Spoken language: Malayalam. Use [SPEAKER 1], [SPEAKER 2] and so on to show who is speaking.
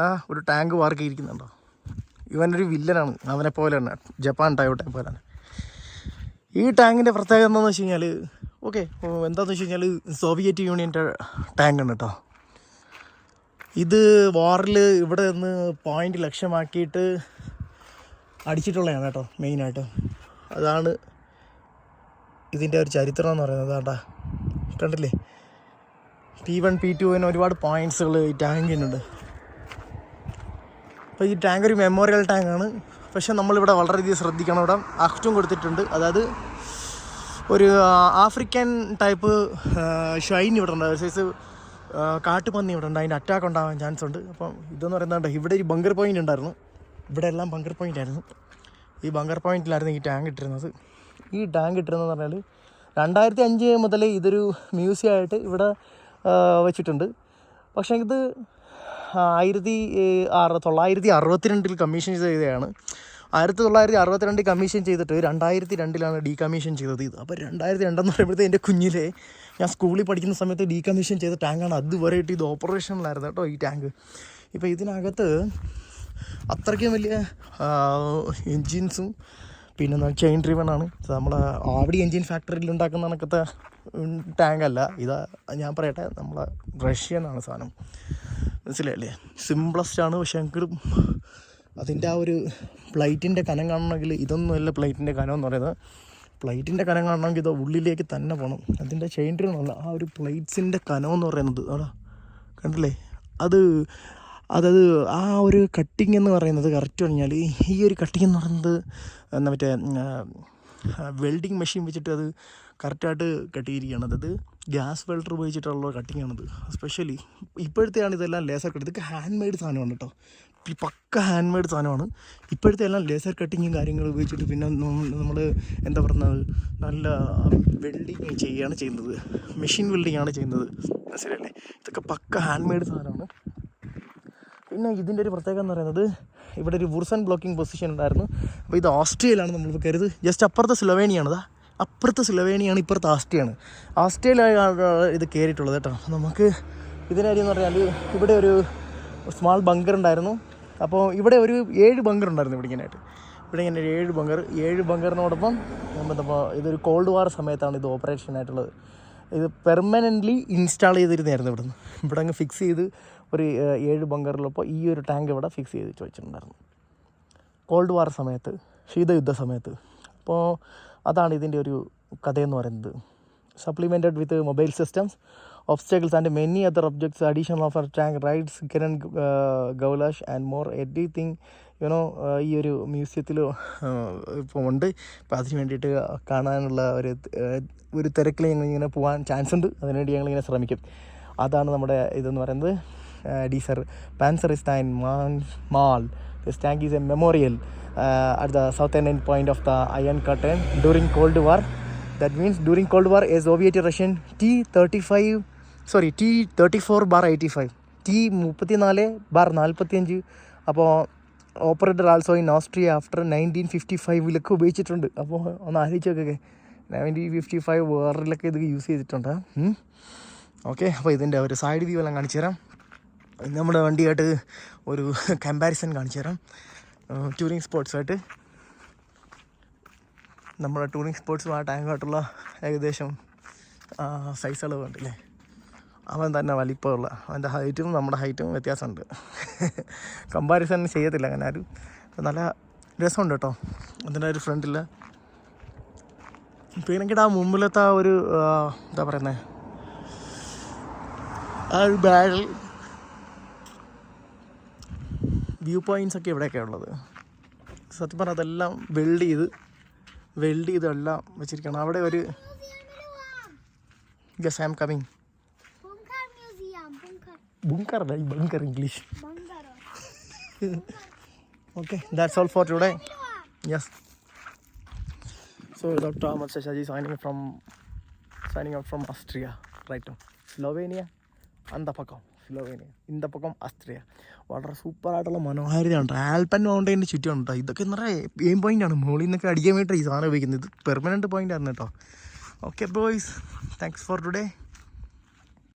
[SPEAKER 1] ആ ഒരു ടാങ്ക് വാർക്ക് ഇരിക്കുന്നുണ്ടോ ഇവനൊരു വില്ലനാണ്. അവനെ പോലെ തന്നെ ജപ്പാൻ ടയോട്ടെ പോലെ തന്നെ ഈ ടാങ്കിന്റെ പ്രത്യേകത എന്താണെന്ന് വെച്ച് കഴിഞ്ഞാൽ ഓക്കെ എന്താണെന്ന് വെച്ച് കഴിഞ്ഞാൽ സോവിയറ്റ് യൂണിയന്റെ ടാങ്കാണ് കേട്ടോ ഇത് വാറിൽ ഇവിടെ നിന്ന് പോയിന്റ് ലക്ഷ്യമാക്കിയിട്ട് അടിച്ചിട്ടുള്ളതാണ് കേട്ടോ മെയിനായിട്ട്. അതാണ് ഇതിന്റെ ഒരു ചരിത്രം എന്ന് പറയുന്നത് കേട്ടാ. കണ്ടില്ലേ? പി വൺ പി ടുവിന് ഒരുപാട് പോയിന്റ്സുകൾ ഈ ടാങ്കിനുണ്ട് അപ്പോൾ ഈ ടാങ്ക് ഒരു മെമ്മോറിയൽ ടാങ്കാണ് പക്ഷേ നമ്മളിവിടെ വളരെയധികം ശ്രദ്ധിക്കണം. ഇവിടെ അക്റ്റും കൊടുത്തിട്ടുണ്ട്. അതായത് ഒരു ആഫ്രിക്കൻ ടൈപ്പ് ഷൈൻ ഇവിടെ ഉണ്ട്. സൈസ് കാട്ടുപന്നി ഇവിടെ ഉണ്ട്. അതിന്റെ അറ്റാക്ക് ഉണ്ടാവാൻ ചാൻസ് ഉണ്ട്. അപ്പം ഇതെന്ന് പറയുന്നത് ഇവിടെ ഒരു ബങ്കർ പോയിന്റ് ഉണ്ടായിരുന്നു. ഇവിടെ എല്ലാം ബങ്കർ പോയിന്റ് ആയിരുന്നു. ഈ ബങ്കർ പോയിന്റിലായിരുന്നു ഈ ടാങ്ക് ഇട്ടിരുന്നത്. ഈ ടാങ്ക് ഇട്ടിരുന്നത് പറഞ്ഞാൽ രണ്ടായിരത്തി അഞ്ച് മുതൽ ഇതൊരു മ്യൂസിയം ആയിട്ട് ഇവിടെ വെച്ചിട്ടുണ്ട്. പക്ഷേ ഇത് ആയിരത്തി ആറ് തൊള്ളായിരത്തി അറുപത്തിരണ്ടിൽ കമ്മീഷൻ ചെയ്തതാണ് ആയിരത്തി തൊള്ളായിരത്തി അറുപത്തിരണ്ടിൽ കമ്മീഷൻ ചെയ്തിട്ട് രണ്ടായിരത്തി രണ്ടിലാണ് ഡീകമ്മീഷൻ ചെയ്തത് ഇത്. അപ്പോൾ രണ്ടായിരത്തി രണ്ടെന്ന് പറയുമ്പോഴത്തേ എന്റെ കുഞ്ഞിലെ ഞാൻ സ്കൂളിൽ പഠിക്കുന്ന സമയത്ത് ഡീകമ്മീഷൻ ചെയ്ത ടാങ്കാണ്. അതുവരെയായിട്ട് ഇത് ഓപ്പറേഷനിലായിരുന്നു കേട്ടോ ഈ ടാങ്ക്. ഇപ്പോൾ ഇതിനകത്ത് അത്രയ്ക്കും വലിയ എൻജിൻസും പിന്നെ ചെയിൻ ഡ്രിവൺ ആണ് നമ്മളെ ആവടി എൻജിൻ ഫാക്ടറിയിൽ ഉണ്ടാക്കുന്ന കണക്കത്തെ ടാങ്കല്ല. ഇതാ ഞാൻ പറയട്ടെ നമ്മളെ റഷ്യൻ ആണ് സാധനം. മനസ്സിലായില്ലേ? സിംപ്ലസ്റ്റ് ആണ് പക്ഷെ എങ്കിലും അതിന്റെ ആ ഒരു പ്ലൈറ്റിന്റെ കനം കാണണമെങ്കിൽ ഇതൊന്നും അല്ല പ്ലേറ്റിന്റെ കനം എന്ന് പറയുന്നത്. പ്ലേറ്റിന്റെ കനം കാണണമെങ്കിൽ ഇത് ഉള്ളിലേക്ക് തന്നെ പോകണം അതിന്റെ ചെയിൻ ആ ഒരു പ്ലേറ്റ്സിന്റെ കനം എന്ന് പറയുന്നത്. അവിടെ കണ്ടില്ലേ? അത് അതത് ആ ഒരു കട്ടിങ് എന്ന് പറയുന്നത് കറക്റ്റ് പറഞ്ഞാൽ ഈ ഒരു കട്ടിങ് എന്ന് പറയുന്നത് എന്താ മറ്റേ വെൽഡിങ് മെഷീൻ വെച്ചിട്ട് അത് കറക്റ്റായിട്ട് കെട്ടിയിരിക്കുകയാണ് അതായത് ഗ്യാസ് വെൽഡർ ഉപയോഗിച്ചിട്ടുള്ള കട്ടിങ് ആണത് സ്പെഷ്യലി ഇപ്പോഴത്തെയാണ് ഇതെല്ലാം ലേസർ കട്ട് ഇതൊക്കെ ഹാൻഡ് മെയ്ഡ് സാധനമാണ് കേട്ടോ. പക്ക ഹാൻഡ് മെയ്ഡ് സാധനമാണ്. ഇപ്പോഴത്തെ എല്ലാം ലേസർ കട്ടിങ്ങും കാര്യങ്ങളും ഉപയോഗിച്ചിട്ട് പിന്നെ നമ്മൾ എന്താ പറയുന്നത്? നല്ല വെൽഡിങ് ചെയ്യുകയാണ് ചെയ്യുന്നത്. മെഷീൻ വെൽഡിങ് ആണ് ചെയ്യുന്നത്. മനസ്സിലല്ലേ ഇതൊക്കെ പക്ക ഹാൻഡ് മെയ്ഡ് സാധനമാണ്. പിന്നെ ഇതിന്റെ ഒരു പ്രത്യേകത എന്ന് പറയുന്നത് ഇവിടെ ഒരു വുർസൺ ബ്ലോക്കിംഗ് പൊസിഷൻ ഉണ്ടായിരുന്നു. അപ്പോൾ ഇത് ഓസ്ട്രിയയിലാണ് നമ്മൾ കരുത്. ജസ്റ്റ് അപ്പുറത്തെ സ്ലൊവേനിയാണ് ഇതാ അപ്പുറത്തെ സ്ലൊവേനിയാണ് ഇപ്പുറത്തെ ആസ്ട്രിയാണ് ആസ്ട്രിയയിലാണ് ഇത് കയറിയിട്ടുള്ളത് കേട്ടോ. നമുക്ക് ഇതിന്റെ കാര്യം എന്ന് പറഞ്ഞാൽ ഇവിടെ ഒരു സ്മാൾ ബങ്കർ ഉണ്ടായിരുന്നു. അപ്പോൾ ഇവിടെ ഒരു ഏഴ് ബങ്കർ ഉണ്ടായിരുന്നു ഇങ്ങനെയായിട്ട് ഇവിടെ ഇങ്ങനെ ഒരു ഏഴ് ബങ്കർ ഏഴ് ബങ്കറിനോടൊപ്പം എന്താ ഇതൊരു കോൾഡ് വാർ സമയത്താണ് ഇത് ഓപ്പറേഷൻ ആയിട്ടുള്ളത്. ഇത് പെർമനന്റ്ലി ഇൻസ്റ്റാൾ ചെയ്തിരുന്നായിരുന്നു ഇവിടെ നിന്ന് ഇവിടെ അങ്ങ് ഫിക്സ് ചെയ്ത് ഒരു ഏഴ് ബങ്കറിലപ്പോൾ ഈ ഒരു ടാങ്ക് ഇവിടെ ഫിക്സ് ചെയ്ത് വെച്ചിട്ടുണ്ടായിരുന്നു കോൾഡ് വാർ സമയത്ത് ശീതയുദ്ധ സമയത്ത്. അപ്പോൾ അതാണ് ഇതിന്റെ ഒരു കഥയെന്ന് പറയുന്നത്. Supplemented with mobile systems obstacles and many other objects additional of our tank rides Kiran goulash and more everything you know ഈ ഒരു മ്യൂസിയത്തിൽ ഇപ്പോൾ ഉണ്ട്. അപ്പോൾ അതിന് വേണ്ടിയിട്ട് കാണാനുള്ള ഒരു ഒരു തിരക്കിൽ ഞങ്ങൾ ഇങ്ങനെ പോകാൻ ചാൻസ് ഉണ്ട് അതിനുവേണ്ടി ഞങ്ങളിങ്ങനെ ശ്രമിക്കും. അതാണ് നമ്മുടെ ഇതെന്ന് പറയുന്നത്. ഡീസർ പാൻസറിസ്റ്റൈൻ മാൻ mall memorial at the south end point of the iron curtain during cold war that means during cold war a Soviet Russian T thirty five sorry T thirty four bar eighty five T മുപ്പത്തി നാല് ബാർ നാൽപ്പത്തിയഞ്ച് അപ്പോൾ operator also in Austria after nineteen fifty ഫൈവിലൊക്കെ ഉപയോഗിച്ചിട്ടുണ്ട്. അപ്പോൾ ഒന്ന് ആലോചിച്ച് നോക്കൊക്കെ നയന്റീൻ ഫിഫ്റ്റി ഫൈവ് വേറിലൊക്കെ ഇത് യൂസ് ചെയ്തിട്ടുണ്ട്? ഓക്കെ അപ്പോൾ ഇതിന്റെ ഒരു സൈഡ് വ്യൂ എല്ലാം കാണിച്ചു തരാം. നമ്മുടെ വണ്ടിയായിട്ട് ഒരു കമ്പാരിസൺ കാണിച്ചു തരാം. ടൂറിങ് സ്പോർട്സായിട്ട് നമ്മുടെ ടൂറിങ് സ്പോർട്സും ആ ടാങ്കായിട്ടുള്ള ഏകദേശം സൈസ് അളവ് ഉണ്ടല്ലേ അവൻ തന്നെ വലിപ്പമുള്ള അവന്റെ ഹൈറ്റും നമ്മുടെ ഹൈറ്റും വ്യത്യാസമുണ്ട്. കമ്പാരിസൺ ചെയ്യത്തില്ല അങ്ങനെ ആരും. നല്ല രസമുണ്ട് കേട്ടോ. അതിന്റെ ഒരു ഫ്രണ്ടിൽ പിന്നെ ആ മുമ്പിലത്തെ ആ ഒരു എന്താ പറയുന്നത് ആ ഒരു ബാരൽ വ്യൂ പോയിന്റ്സ് ഒക്കെ ഇവിടെയൊക്കെ ഉള്ളത് സത്യം പറഞ്ഞാൽ അതെല്ലാം വെൽഡ് ചെയ്ത് വെൽഡ് ചെയ്ത് എല്ലാം വെച്ചിരിക്കണം അവിടെ ഒരു guess I am coming bunker ഈ bunker English. Okay that's all for today yes so doctor Ahmed ശശാജി signing from signing out from Austria right Slovenia അന്തപ്പക്കം Slovenia ഇന്തപ്പക്കം അസ്ത്രിയ. വളരെ സൂപ്പറായിട്ടുള്ള മനോഹാരിതയുണ്ട് ആൽപ്പൻ മൗണ്ടൈന്റെ ചുറ്റുമുണ്ട് ഇതൊക്കെ എന്ന് പറയുക എയിം പോയിന്റാണ് മുകളിൽ നിന്നൊക്കെ അടിക്കാൻ വേണ്ടിയിട്ട് ഈ സാധനം ഉപയോഗിക്കുന്നത്. ഇത് പെർമനന്റ് പോയിന്റ് ആണ് കേട്ടോ. Okay boys thanks for today